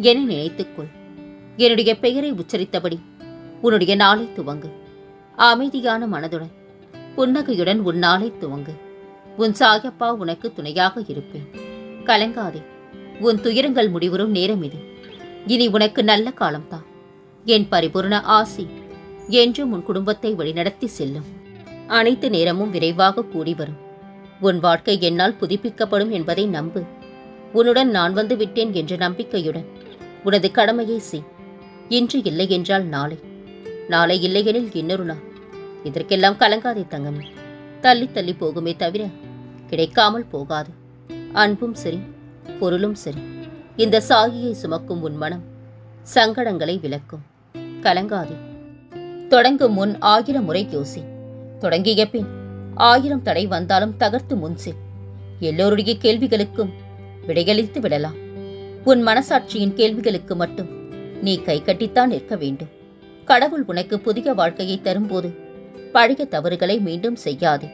என நினைத்துக்கொள். என்னுடைய பெயரை உச்சரித்தபடி உன்னுடைய நாளை துவங்கு. அமைதியான மனதுடன் புன்னகையுடன் உன் நாளை துவங்கு. உன் சாயப்பா உனக்கு துணையாக இருப்பேன். கலங்காதே உன் துயரங்கள் முடிவரும் நேரம் இது. இனி உனக்கு நல்ல காலம்தான் என் பரிபூர்ண ஆசி என்றும் உன் குடும்பத்தை வழிநடத்தி செல்லும். அனைத்து நேரமும் விரைவாக கூடி வரும். உன் வாழ்க்கை என்னால் புதுப்பிக்கப்படும் என்பதை நம்பு. உன்னுடன் நான் வந்து விட்டேன் என்ற நம்பிக்கையுடன் உனது கடமையை செய். இன்று இல்லை என்றால் நாளை. நாளை இல்லையெனில் இன்னொரு நாள். இதற்கெல்லாம் கலங்காதே தங்கமே. தள்ளி தள்ளி போகுமே தவிர கிடைக்காமல் போகாது. அன்பும் சரி பொருளும் சரி. இந்த சாகியை சுமக்கும் உன் மனம் சங்கடங்களை விளக்கும். கலங்காதே. தொடங்கும் முன் ஆயிரம் முறை யோசி. தொடங்கிய பின் ஆயிரம் தடை வந்தாலும் தகர்த்து முன் செல். எல்லோருடைய கேள்விகளுக்கும் விடையளித்து விடலாம். உன் மனசாட்சியின் கேள்விகளுக்கு மட்டும். நீ கை கட்டித்தான் நிற்க வேண்டும். கடவுள் உனக்கு புதிய வாழ்க்கையை தரும்போது பழைய தவறுகளை மீண்டும் செய்யாதே.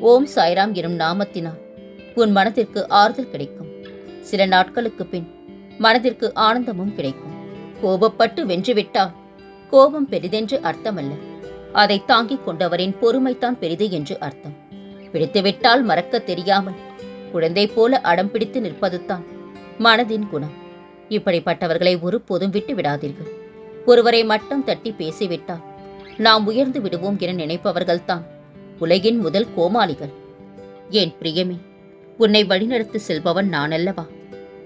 ஓம் சாய்ராம் எனும் நாமத்தினால் உன் மனதிற்கு ஆறுதல் கிடைக்கும். சில நாட்களுக்கு பின் மனதிற்கு ஆனந்தமும் கிடைக்கும். கோபப்பட்டு வென்றுவிட்டால் கோபம் பெரிதென்று அர்த்தமல்ல. அதை தாங்கிக் கொண்டவரின் பொறுமைத்தான் பெரிது என்று அர்த்தம். பிடித்துவிட்டால் மறக்கத் தெரியாமல் குழந்தை போல அடம் பிடித்து நிற்பதுதான் மனதின் குணம். இப்படிப்பட்டவர்களை ஒருபோதும் விட்டு விடாதீர்கள் ஒருவரை மட்டம் தட்டி பேசிவிட்டால் நாம் உயர்ந்து விடுவோம் என நினைப்பவர்கள்தான் உலகின் முதல் கோமாளிகள். என் பிரியமே உன்னை வழிநடத்தி செல்பவன் நான் அல்லவா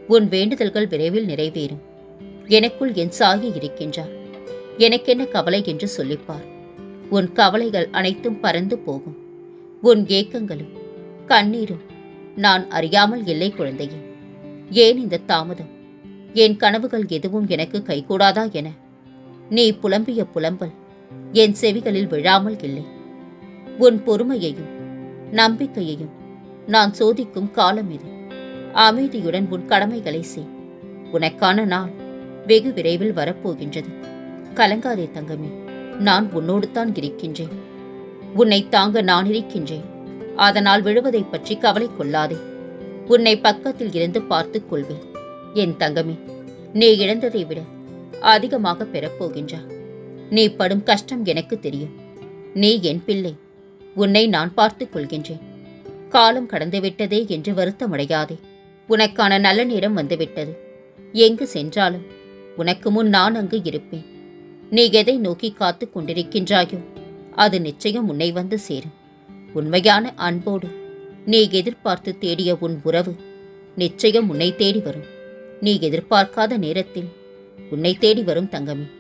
உன் வேண்டுதல்கள் விரைவில் நிறைவேறும். எனக்குள் என் சாகி இருக்கின்றார். எனக்கென்ன கவலை என்று சொல்லிப்பார். உன் கவலைகள் அனைத்தும் பறந்து போகும். உன் ஏக்கங்களும் கண்ணீரும் நான் அறியாமல் இல்லை குழந்தையே. ஏன் இந்த தாமதம்? என் கனவுகள் எதுவும் எனக்கு கைகூடாதா என? நீ புலம்பிய புலம்பல் என் செவிகளில் விழாமல் இல்லை. உன் பொறுமையையும் நம்பிக்கையையும் நான் சோதிக்கும் காலம் இது. அமைதியுடன் உன் கடமைகளை செய். உனக்கான நாள் வெகு விரைவில் வரப்போகின்றது. கலங்காதே தங்கமே நான் உன்னோடு தான் இருக்கின்றேன். உன்னை தாங்க நான் இருக்கின்றேன். அதனால் விழுவதைப் பற்றி கவலை கொள்ளாதே. உன்னை பக்கத்தில் இருந்து பார்த்துக் கொள்வேன். என் தங்கமே நீ இழந்ததை விட அதிகமாக பெறப்போகின்றாய் நீ படும் கஷ்டம் எனக்கு தெரியும். நீ என் பிள்ளை உன்னை நான் பார்த்துக் கொள்கின்றேன். காலம் கடந்துவிட்டதே என்று வருத்தமடையாதே. உனக்கான நல்ல நேரம் வந்துவிட்டது. எங்கு சென்றாலும் உனக்கு முன் நான் அங்கு இருப்பேன். நீ எதை நோக்கி காத்துக் கொண்டிருக்கின்றாயோ அது நிச்சயம் உன்னை வந்து சேரும். உண்மையான அன்போடு நீ எதிர்பார்த்து தேடிய உன் உறவு நிச்சயம் உன்னை தேடி வரும். நீ எதிர்பார்க்காத நேரத்தில் உன்னை தேடி வரும் தங்கமே.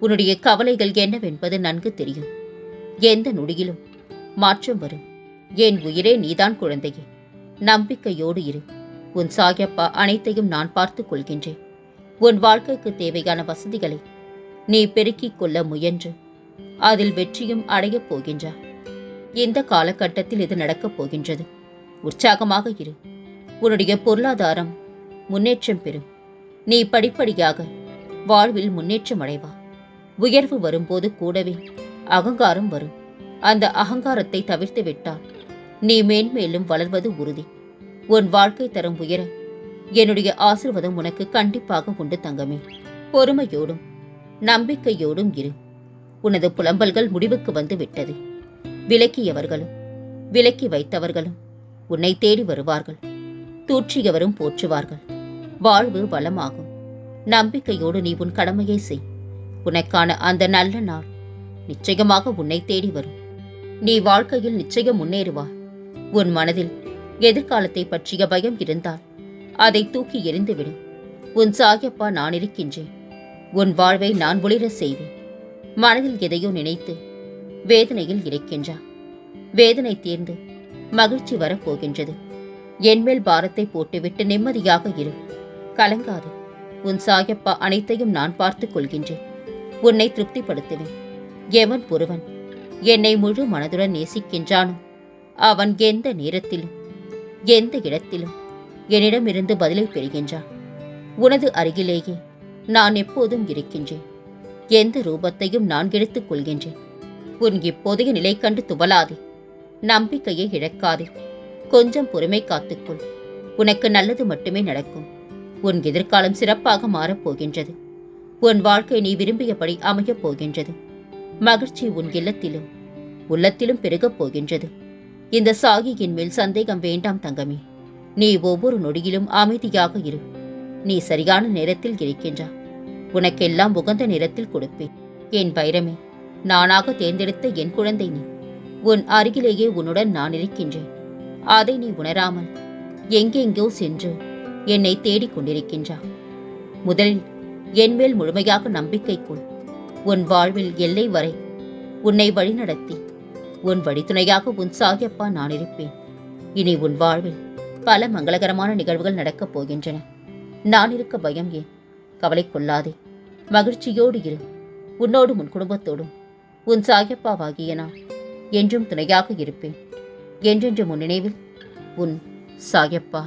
உன்னுடைய கவலைகள் என்னவென்பது நன்கு தெரியும். எந்த நொடியிலும் மாற்றம் வரும். என் உயிரே நீதான் குழந்தையே. நம்பிக்கையோடு இரு. உன் சாயப்பா அனைத்தையும் நான் பார்த்துக் கொள்கின்றேன். உன் வாழ்க்கைக்கு தேவையான வசதிகளை நீ பெருக்கிக் கொள்ள முயன்று. அதில் வெற்றியும் அடையப் போகின்றாய். இந்த காலகட்டத்தில் இது நடக்கப் போகின்றது. உற்சாகமாக இரு. உன்னுடைய பொருளாதாரம் முன்னேற்றம் பெறும். நீ படிப்படியாக வாழ்வில் முன்னேற்றம் அடைவா. உயர்வு வரும்போது கூடவே அகங்காரம் வரும். அந்த அகங்காரத்தை தவிர்த்து விட்டால் நீ மேன்மேலும் வளர்வது உறுதி. உன் வாழ்க்கை தரம் உயர என்னுடைய ஆசிர்வாதம் உனக்கு கண்டிப்பாக உண்டு தங்கமே. பொறுமையோடும் நம்பிக்கையோடும் இரு. உனது புலம்பல்கள் முடிவுக்கு வந்து விட்டது. விலக்கியவர்களும் விலக்கி வைத்தவர்களும் உன்னை தேடி வருவார்கள். தூற்றியவரும் போற்றுவார்கள். வாழ்வு வளமாகும். நம்பிக்கையோடு நீ உன் கடமையை செய். உனக்கான அந்த நல்ல நாள் நிச்சயமாக உன்னை தேடி வரும். நீ வாழ்க்கையில் நிச்சயம் முன்னேறுவாய் உன் மனதில் எதிர்காலத்தை பற்றிய பயம் இருந்தால் அதை தூக்கி எறிந்துவிடு. உன் சாயப்பா நான் இருக்கின்றேன். உன் வாழ்வை நான் ஒளிர செய்வேன். மனதில் எதையோ நினைத்து வேதனையில் இருக்கின்றார் வேதனை தீர்ந்து மகிழ்ச்சி வரப்போகின்றது. என்மேல் பாரத்தை போட்டுவிட்டு நிம்மதியாக இரு. கலங்காது. உன் சாயப்பா அனைத்தையும் நான் பார்த்துக் கொள்கின்றேன். உன்னை திருப்திப்படுத்துவேன். எவன் ஒருவன்? என்னை முழு மனதுடன் நேசிக்கின்றானோ அவன் எந்த நேரத்திலும் எந்த இடத்திலும் என்னிடமிருந்து பதிலை பெறுகின்றான். உனது அருகிலேயே நான் எப்போதும் இருக்கின்றேன். எந்த ரூபத்தையும் நான் எடுத்துக் கொள்கின்றேன். உன் இப்போதைய நிலை கண்டு துவலாதே நம்பிக்கையை இழக்காதே. கொஞ்சம் பொறுமை காத்துக்கொள். உனக்கு நல்லது மட்டுமே நடக்கும். உன் எதிர்காலம் சிறப்பாக மாறப் போகின்றது. உன் வாழ்க்கை நீ விரும்பியபடி அமையப் போகின்றது. மகிழ்ச்சி உன் இல்லத்திலும் உள்ளத்திலும் பெருகப் போகின்றது. இந்த சாகியின் மேல் சந்தேகம் வேண்டாம் தங்கமே. நீ ஒவ்வொரு நொடியிலும் அமைதியாக இரு. நீ சரியான நேரத்தில் இருக்கின்றா. உனக்கெல்லாம் உகந்த நேரத்தில் கொடுப்பேன். என் வைரமே நானாக தேர்ந்தெடுத்த என் குழந்தை நீ. உன் அருகிலேயே உன்னுடன் நான் இருக்கின்றேன். அதை நீ உணராமல் எங்கெங்கோ சென்று என்னை தேடிக் கொண்டிருக்கின்றா முதலில் என்மேல் முழுமையாக நம்பிக்கை கொள். உன் வாழ்வில் எல்லை வரை உன்னை வழிநடத்தி உன் வழித்துணையாக உன் சாகியப்பா நான் இருப்பேன். இனி உன் வாழ்வில் பல மங்களகரமான நிகழ்வுகள் நடக்கப் போகின்றன. நான் இருக்க பயம் ஏன்? கவலை கொள்ளாதே. மகிழ்ச்சியோடு இரு. உன்னோடும் உன் குடும்பத்தோடும். உன் சாகியப்பாவாகிய நான் என்றும் துணையாக இருப்பேன். என்றென்று முன் நினைவில்? உன் சாயப்பா.